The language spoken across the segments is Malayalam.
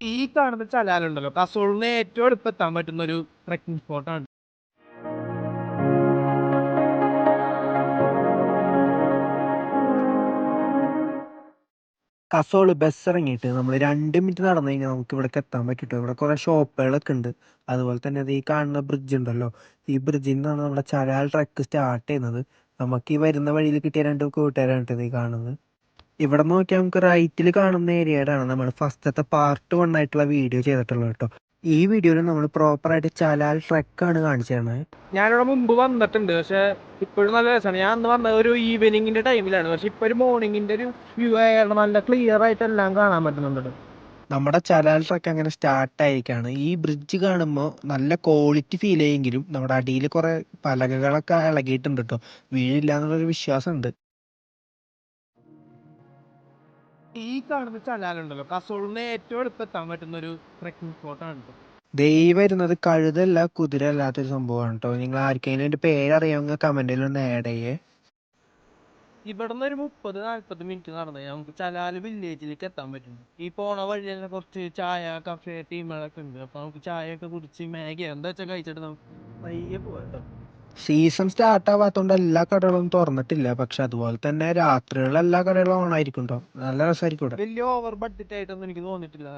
ഈ കാണുന്ന ചലാലുണ്ടല്ലോ കസോളിന് ഏറ്റവും അടുത്ത് പറ്റുന്ന ഒരു ട്രക്കിംഗ് സ്പോട്ടാണ് കസോൾ ബസ് ഇറങ്ങിയിട്ട് നമ്മൾ രണ്ട് മിനിറ്റ് നടന്നു കഴിഞ്ഞാൽ നമുക്ക് ഇവിടേക്ക് എത്താൻ പറ്റിട്ടോ. ഇവിടെ കുറേ ഷോപ്പുകളൊക്കെ ഉണ്ട്. അതുപോലെ തന്നെ ഈ കാണുന്ന ബ്രിഡ്ജ് ഉണ്ടല്ലോ. ഈ ബ്രിഡ്ജിൽ നിന്നാണ് നമ്മുടെ ചരാൽ ട്രക്ക് സ്റ്റാർട്ട് ചെയ്യുന്നത്. നമുക്ക് ഈ വരുന്ന വഴിയിൽ കിട്ടിയ രണ്ട് കൂട്ടുകാരാണ് ട്ടോ ഈ കാണുന്നത്. ഇവിടെ നോക്കിയാൽ നമുക്ക് റൈറ്റിൽ കാണുന്ന ഏരിയയിലാണ് നമ്മൾ ഫസ്റ്റത്തെ പാർട്ട് വൺ ആയിട്ടുള്ള വീഡിയോ ചെയ്തിട്ടുള്ളത് കേട്ടോ ഈ വീഡിയോയിൽ നമ്മൾ പ്രോപ്പർ പ്രോപ്പറായിട്ട് ചലാൽ ട്രക്കാണ് കാണിച്ചു തരുന്നത് ഞാനിവിടെ മുമ്പ് വന്നിട്ടുണ്ട് പക്ഷെ ഇപ്പോഴും നല്ല രസമാണ് ഞാൻ അന്ന് വന്നത് ഒരു ഈവനിങ്ങിന്റെ ടൈമിലാണ് പക്ഷെ ഇപ്പൊ ഒരു മോർണിംഗിന്റെ ഒരു വ്യൂ ആയത് നല്ല ക്ലിയർ ആയിട്ട് എല്ലാം കാണാൻ പറ്റുന്നുണ്ട് നമ്മുടെ ചലാൽ ട്രക്ക് അങ്ങനെ സ്റ്റാർട്ട് ആയിരിക്കാണ്. ഈ ബ്രിഡ്ജ് കാണുമ്പോൾ നല്ല ക്വാളിറ്റി ഫീൽ ചെയ്യെങ്കിലും നമ്മുടെ അടിയിൽ കുറെ പലകകളൊക്കെ ഇളകിയിട്ടുണ്ട് കേട്ടോ വീഴില്ല എന്നുള്ളൊരു വിശ്വാസം ഈ കാണുന്ന ചലാലുണ്ടല്ലോ കസോളിന് ഏറ്റവും എളുപ്പം എത്താൻ പറ്റുന്ന ഒരു ട്രക്കിംഗ് സ്പോട്ടാണ് ദൈവം വരുന്നത് കഴുതല്ല കുതിര അല്ലാത്തൊരു സംഭവമാണ് കേട്ടോ നിങ്ങൾ ആർക്കെങ്കിലും എന്റെ പേരറിയാമെങ്കിൽ കമന്റിൽ ഒന്ന് ആഡ് ചെയ്യേ. ഇവിടുന്ന് ഒരു മുപ്പത് നാല്പത് മിനിറ്റ് നടന്നു നമുക്ക് ചലാൽ വില്ലേജിലേക്ക് എത്താൻ പറ്റും ഈ പോണ വഴി തന്നെ കുറച്ച് ചായ കഫേ ടീമുകളൊക്കെ ഉണ്ട്. അപ്പൊ നമുക്ക് ചായ ഒക്കെ കുടിച്ച് മാഗി എന്താ വെച്ചാൽ കഴിച്ചിട്ട് നമുക്ക് പയ്യെ പോകാം സീസൺ സ്റ്റാർട്ട് ആവാത്തോണ്ട് എല്ലാ കടകളും തുറന്നിട്ടില്ല. പക്ഷെ അതുപോലെ തന്നെ രാത്രികളിൽ എല്ലാ കടകളും ഓൺ ആയിരിക്കും നല്ല രസമായിരിക്കും ഇവിടെ. വലിയ ഓവർ ബഡ്ജറ്റ് ആയിട്ടൊന്നും എനിക്ക് തോന്നിയിട്ടില്ല.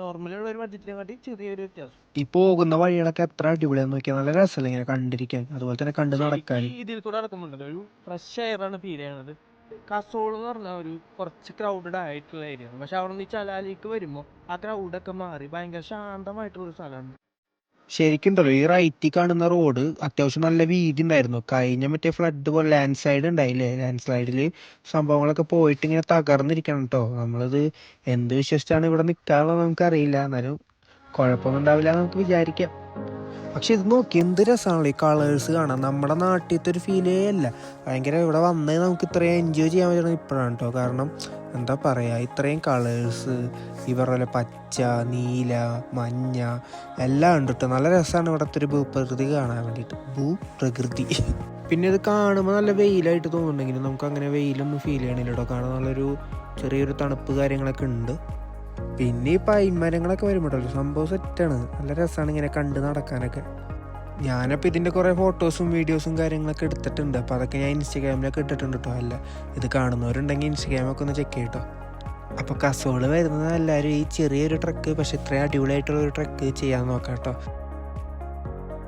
നോർമലി ഉള്ള ഒരു ബഡ്ജറ്റിനെ കാട്ടി ചെറിയൊരു വ്യത്യാസം. ഈ പോകുന്ന വഴികളൊക്കെ എത്ര അടിപൊളിയാന്ന് നോക്കിയാൽ നല്ല രസമല്ലേ ഇങ്ങനെ കണ്ടിരിക്കാൻ. അതുപോലെ തന്നെ കണ്ടു നടക്കാൻ. ഈ ഇതിൽ കൂടെ നടക്കുന്നുണ്ടല്ലോ. ഒരു ഫ്രഷ് എയർ ആണ് ഫീൽ ചെയ്യണത്. കസോൾ എന്ന് പറഞ്ഞാൽ ഒരു കുറച്ച് ക്രൗഡഡ് ആയിട്ടുള്ള ഏരിയ ആണ്. പക്ഷെ അവിടെ നിന്ന് ഈ ചലാലിക്ക് വരുമ്പോൾ ആ ക്രൗഡൊക്കെ മാറി. ഭയങ്കര ശാന്തമായിട്ടുള്ള ഒരു സ്ഥലമാണ്. ശരിക്കും ഉണ്ടല്ലോ ഈ റൈറ്റിൽ കാണുന്ന റോഡ് അത്യാവശ്യം നല്ല വീതി ഉണ്ടായിരുന്നു. കഴിഞ്ഞ മറ്റേ ഫ്ലഡ് പോലെ ലാൻഡ് സ്ലൈഡ് ഉണ്ടായില്ലേ? ലാൻഡ് സ്ലൈഡിൽ സംഭവങ്ങളൊക്കെ പോയിട്ട് ഇങ്ങനെ തകർന്നിരിക്കണം കേട്ടോ നമ്മളിത് എന്ത് വിശ്വസിച്ചാണ് ഇവിടെ നിൽക്കാനുള്ളത് നമുക്കറിയില്ല. എന്നാലും കുഴപ്പമൊന്നും ഉണ്ടാവില്ല എന്ന് നമുക്ക് വിചാരിക്കാം. പക്ഷെ ഇത് നോക്കി എന്ത് രസമാണല്ലോ ഈ കളേഴ്സ് കാണാൻ. നമ്മുടെ നാട്ടിലത്തെ ഒരു ഫീലേ അല്ല. ഭയങ്കര ഇവിടെ വന്നേ നമുക്ക് ഇത്രയും എൻജോയ് ചെയ്യാൻ പറ്റണം ഇപ്പോഴാണ് കേട്ടോ കാരണം എന്താ പറയുക ഇത്രയും കളേഴ്സ് ഈ പറഞ്ഞ പച്ച നീല മഞ്ഞ എല്ലാം ഉണ്ട് കേട്ടോ നല്ല രസമാണ് ഇവിടുത്തെ ഒരു ഭൂപ്രകൃതി കാണാൻ വേണ്ടിയിട്ട്. ഭൂപ്രകൃതി. പിന്നെ ഇത് കാണുമ്പോൾ നല്ല വെയിലായിട്ട് തോന്നുന്നുണ്ടെങ്കിലും നമുക്ക് അങ്ങനെ വെയിലൊന്നും ഫീൽ ചെയ്യണില്ല കേട്ടോ കാണാൻ നല്ലൊരു ചെറിയൊരു തണുപ്പ് കാര്യങ്ങളൊക്കെ ഉണ്ട്. പിന്നെ ഈ പൈമരങ്ങളൊക്കെ വരുമ്പോഴല്ലോ സംഭവം സെറ്റാണ് നല്ല രസമാണ് ഇങ്ങനെ കണ്ട് നടക്കാനൊക്കെ. ഞാനപ്പോൾ ഇതിന്റെ കുറേ ഫോട്ടോസും വീഡിയോസും കാര്യങ്ങളൊക്കെ എടുത്തിട്ടുണ്ട്. അപ്പോൾ അതൊക്കെ ഞാൻ ഇൻസ്റ്റാഗ്രാമിലൊക്കെ ഇട്ടിട്ടുണ്ട് കേട്ടോ അല്ല. ഇത് കാണുന്നവരുണ്ടെങ്കിൽ ഇൻസ്റ്റാഗ്രാമൊക്കെ ഒന്ന് ചെക്ക് ചെയ്യട്ടോ അപ്പോൾ കസോൾ വരുന്നത് എല്ലാവരും ഈ ചെറിയൊരു ട്രക്ക് പക്ഷേ ഇത്രയും അടിപൊളിയായിട്ടുള്ള ഒരു ട്രക്ക് ചെയ്യാൻ നോക്കാം കേട്ടോ